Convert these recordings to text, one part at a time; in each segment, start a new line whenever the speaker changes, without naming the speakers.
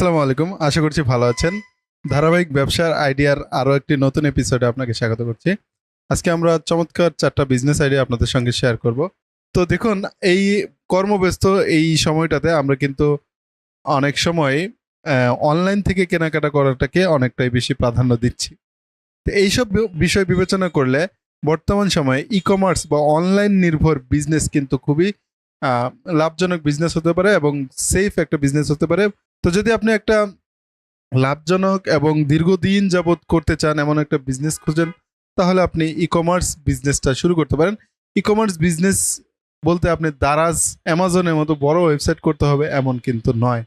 আসসালামু আলাইকুম। আশা করছি ভালো আছেন। ধারাবাহিক ব্যবসার আইডিয়ার আরও একটি নতুন এপিসোডে আপনাকে স্বাগত করছি। আজকে আমরা চমৎকার চারটা বিজনেস আইডিয়া আপনাদের সঙ্গে শেয়ার করব। তো দেখুন, এই কর্মব্যস্ত এই সময়টাতে আমরা কিন্তু অনেক সময় অনলাইন থেকে কেনাকাটা করাটাকে অনেকটাই বেশি প্রাধান্য দিচ্ছি। তো এইসব বিষয় বিবেচনা করলে বর্তমান সময়ে ই কমার্স বা অনলাইন নির্ভর বিজনেস কিন্তু খুবই লাভজনক বিজনেস হতে পারে এবং সেফ একটা বিজনেস হতে পারে। তো যদি আপনি একটা লাভজনক এবং দীর্ঘদিন যাবৎ করতে চান এমন একটা বিজনেস খুঁজেন, তাহলে আপনি ই কমার্স বিজনেসটা শুরু করতে পারেন। ই কমার্স বিজনেস বলতে আপনি দারাজ, অ্যামাজনের মতো বড় ওয়েবসাইট করতে হবে এমন কিন্তু নয়।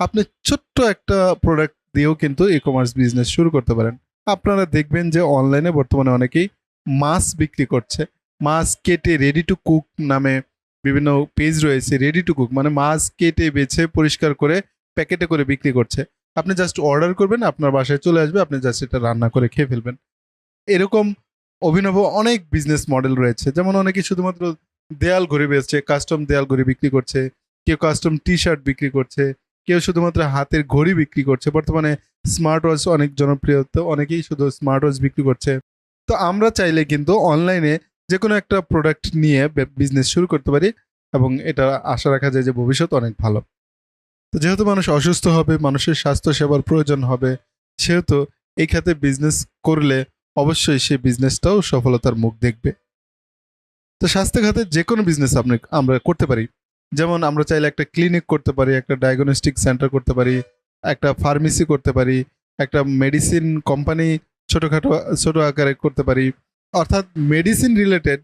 আপনি ছোট্ট একটা প্রোডাক্ট দিয়েও কিন্তু ই কমার্স বিজনেস শুরু করতে পারেন। আপনারা দেখবেন যে অনলাইনে বর্তমানে অনেকেই মাছ বিক্রি করছে। মাছ কেটে রেডি টু কুক নামে বিভিন্ন পেজ রয়েছে রেডি টু কুক মানে মাছ কেটে বেছে পরিষ্কার করে প্যাকেটে করে বিক্রি করছে। আপনি জাস্ট অর্ডার করবেন, আপনার বাসায় চলে আসবে, আপনি জাস্ট এটা রান্না করে খেয়ে ফেলবেন। এরকম অভিনব অনেক বিজনেস মডেল রয়েছে। যেমন অনেকে শুধুমাত্র দেয়াল ঘড়ি বেচছে কাস্টম দেয়াল ঘড়ি বিক্রি করছে, কেউ কাস্টম টি শার্ট বিক্রি করছে, কেউ শুধুমাত্র হাতের ঘড়ি বিক্রি করছে। বর্তমানে স্মার্ট ওয়াচ অনেক জনপ্রিয়, তো অনেকেই শুধু স্মার্ট ওয়াচ বিক্রি করছে। তো আমরা চাইলে কিন্তু অনলাইনে যে কোনো একটা প্রোডাক্ট নিয়ে বিজনেস শুরু করতে পারি এবং এটা আশা রাখা যায় যে ভবিষ্যৎ অনেক ভালো। তো যেহেতু মানুষ অসুস্থ হবে, মানুষের স্বাস্থ্য সেবার প্রয়োজন হবে, সেহেতু এই খাতে বিজনেস করলে অবশ্যই সেই বিজনেসটাও সফলতার মুখ দেখবে। তো স্বাস্থ্য খাতে যে কোনো বিজনেস আপনি, আমরা করতে পারি। যেমন আমরা চাইলে একটা ক্লিনিক করতে পারি, একটা ডায়াগনস্টিক সেন্টার করতে পারি, একটা ফার্মেসি করতে পারি, একটা মেডিসিন কোম্পানি ছোটোখাটো, ছোটো আকারে করতে পারি। অর্থাৎ মেডিসিন রিলেটেড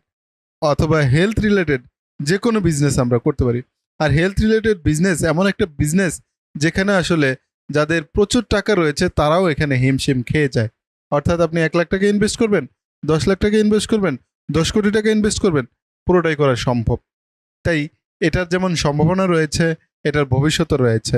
অথবা হেলথ রিলেটেড যে কোনো বিজনেস আমরা করতে পারি। আর হেলথ রিলেটেড বিজনেস এমন একটা বিজনেস যেখানে আসলে যাদের প্রচুর টাকা রয়েছে তারাও এখানে হিমশিম খেয়ে যায়। অর্থাৎ আপনি এক লাখ টাকা ইনভেস্ট করবেন, দশ লাখ টাকা ইনভেস্ট করবেন, দশ কোটি টাকা ইনভেস্ট করবেন, পুরোটাই করা সম্ভব। তাই এটার যেমন সম্ভাবনা রয়েছে, এটার ভবিষ্যতও রয়েছে।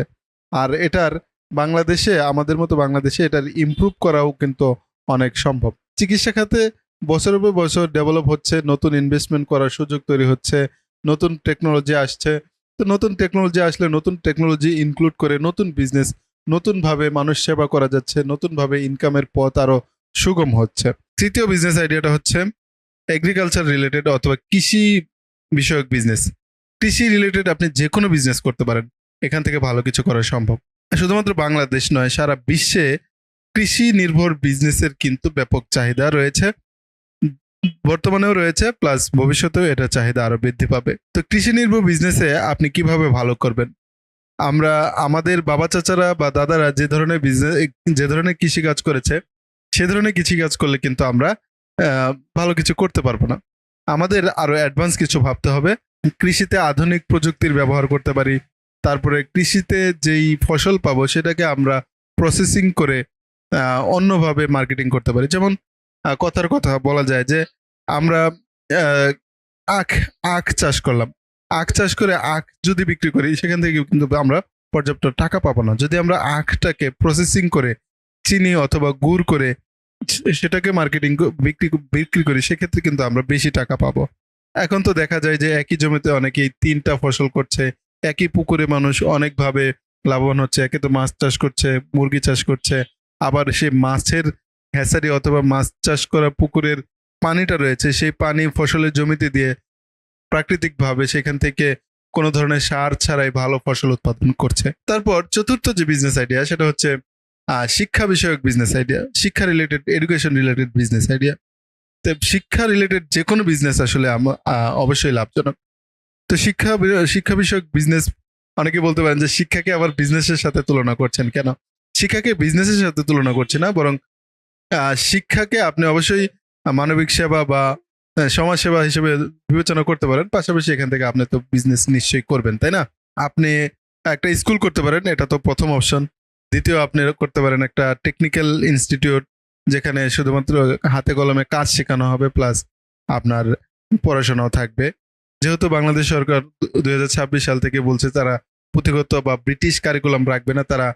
আর এটার বাংলাদেশে, আমাদের মতো বাংলাদেশে এটার ইমপ্রুভ করাও কিন্তু অনেক সম্ভব। চিকিৎসা খাতে বছরের পর বছর ডেভেলপ হচ্ছে, নতুন ইনভেস্টমেন্ট করার সুযোগ তৈরি হচ্ছে, নতুন টেকনোলজি আসছে তো নতুন টেকনোলজি আসলে নতুন টেকনোলজি ইনক্লুড করে নতুন বিজনেস নতুনভাবে মানুষ সেবা করা যাচ্ছে, নতুনভাবে ইনকামের পথ আরও সুগম হচ্ছে। তৃতীয় বিজনেস আইডিয়াটা হচ্ছে এগ্রিকালচার রিলেটেড অথবা কৃষি বিষয়ক বিজনেস কৃষি রিলেটেড আপনি যে কোনো বিজনেস করতে পারেন, এখান থেকে ভালো কিছু করা সম্ভব। শুধুমাত্র বাংলাদেশ নয়, সারা বিশ্বে কৃষি নির্ভর বিজনেসের কিন্তু ব্যাপক চাহিদা রয়েছে। বর্তমানেও রয়েছে প্লাস ভবিষ্যতেও এটা চাহিদা আরও বৃদ্ধি পাবে। তো কৃষি নির্ভর বিজনেসে আপনি কীভাবে ভালো করবেন? আমরা, আমাদের বাবা চাচারা বা দাদারা যে ধরনের বিজনেস যে ধরনের কৃষি কাজ করেছে, সে ধরনের কৃষি কাজ করলে কিন্তু আমরা ভালো কিছু করতে পারব না। আমাদের আরও অ্যাডভান্স কিছু ভাবতে হবে। কৃষিতে আধুনিক প্রযুক্তির ব্যবহার করতে পারি, তারপরে কৃষিতে যেই ফসল পাবো, সেটাকে আমরা প্রসেসিং করে অন্যভাবে মার্কেটিং করতে পারি। যেমন কথার কথা বলা যায় যে আমরা আখ আখ চাষ করলাম। আখ চাষ করে আখ যদি বিক্রি করি, সেখান থেকে কিন্তু আমরা পর্যাপ্ত টাকা পাবো না। যদি আমরা আখটাকে প্রসেসিং করে চিনি অথবা গুড় করে সেটাকে মার্কেটিং বিক্রি বিক্রি করি, সেক্ষেত্রে কিন্তু আমরা বেশি টাকা পাবো। এখন তো দেখা যায় যে একই জমিতে অনেকেই তিনটা ফসল করছে, একই পুকুরে মানুষ অনেকভাবে লাভবান হচ্ছে, একে তো মাছ চাষ করছে, মুরগি চাষ করছে, আবার সে মাছের হ্যাসারি অথবা মাছ চাষ করা পুকুরের পানিটা রয়েছে, সেই পানি ফসলের জমিতে দিয়ে প্রাকৃতিকভাবে সেখান থেকে কোনো ধরনের সার ছাড়াই ভালো ফসল উৎপাদন করছে। তারপর চতুর্থ যে বিজনেস আইডিয়া সেটা হচ্ছে শিক্ষা বিষয়ক বিজনেস আইডিয়া শিক্ষা related education related business idea তো শিক্ষা রিলেটেড যে কোনো বিজনেস আসলে অবশ্যই লাভজনক। তো শিক্ষা শিক্ষা বিষয়ক বিজনেস অনেকে বলতে পারেন যে শিক্ষাকে আবার বিজনেসের সাথে তুলনা করছেন কেন? শিক্ষাকে বিজনেসের সাথে তুলনা করছি না, বরং শিক্ষাকে আপনি অবশ্যই মানবিক সেবা বা আহ, সমাজ সেবা হিসেবে বিবেচনা করতে পারেন পাশাপাশি এখান থেকে আপনি তো বিজনেস নিশ্চয়ই করবেন তাই না আপনি একটা স্কুল করতে পারেন এটা তো প্রথম অপশন দ্বিতীয় আপনি করতে পারেন একটা টেকনিক্যাল ইনস্টিটিউট যেখানে শুধুমাত্র হাতে কলমে কাজ শেখানো হবে প্লাস আপনার পড়াশোনাও থাকবে যেহেতু বাংলাদেশ সরকার দুই হাজার ছাব্বিশ সাল থেকে বলছে তারা পুঁথিগত বা ব্রিটিশ কারিকুলাম রাখবে না তারা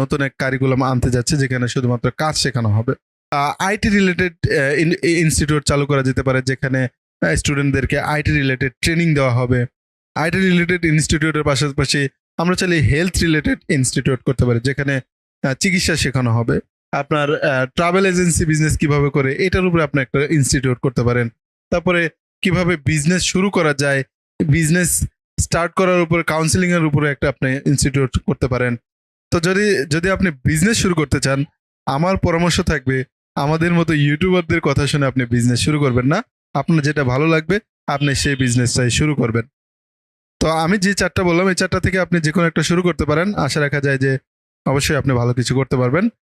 নতুন এক কারিকুলাম আনতে যাচ্ছে, যেখানে শুধুমাত্র কাজ শেখানো হবে। আইটি রিলেটেড ইনস্টিটিউট চালু করা যেতে পারে, যেখানে স্টুডেন্টদেরকে আইটি রিলেটেড ট্রেনিং দেওয়া হবে। আইটি রিলেটেড ইনস্টিটিউটের পাশাপাশি আমরা চাইলে হেলথ রিলেটেড ইনস্টিটিউট করতে পারি, যেখানে চিকিৎসা শেখানো হবে। আপনার ট্রাভেল এজেন্সি বিজনেস কীভাবে করে, এটার উপরে আপনি একটা ইনস্টিটিউট করতে পারেন। তারপরে কীভাবে বিজনেস শুরু করা যায় বিজনেস স্টার্ট করার উপরে কাউন্সিলিং এর উপরে একটা আপনি ইনস্টিটিউট করতে পারেন। তো যদি যদি আপনি বিজনেস শুরু করতে চান, আমার পরামর্শ থাকবে, আমাদের মতো ইউটিউবারদের কথা শুনে আপনি বিজনেস শুরু করবেন না। আপনার যেটা ভালো লাগবে, আপনি সেই বিজনেসটাই শুরু করবেন। তো আমি যে চারটা বললাম, এই চারটা থেকে আপনি যে কোনো একটা শুরু করতে পারেন। আশা রাখা যায় যে, অবশ্যই আপনি ভালো কিছু করতে পারবেন।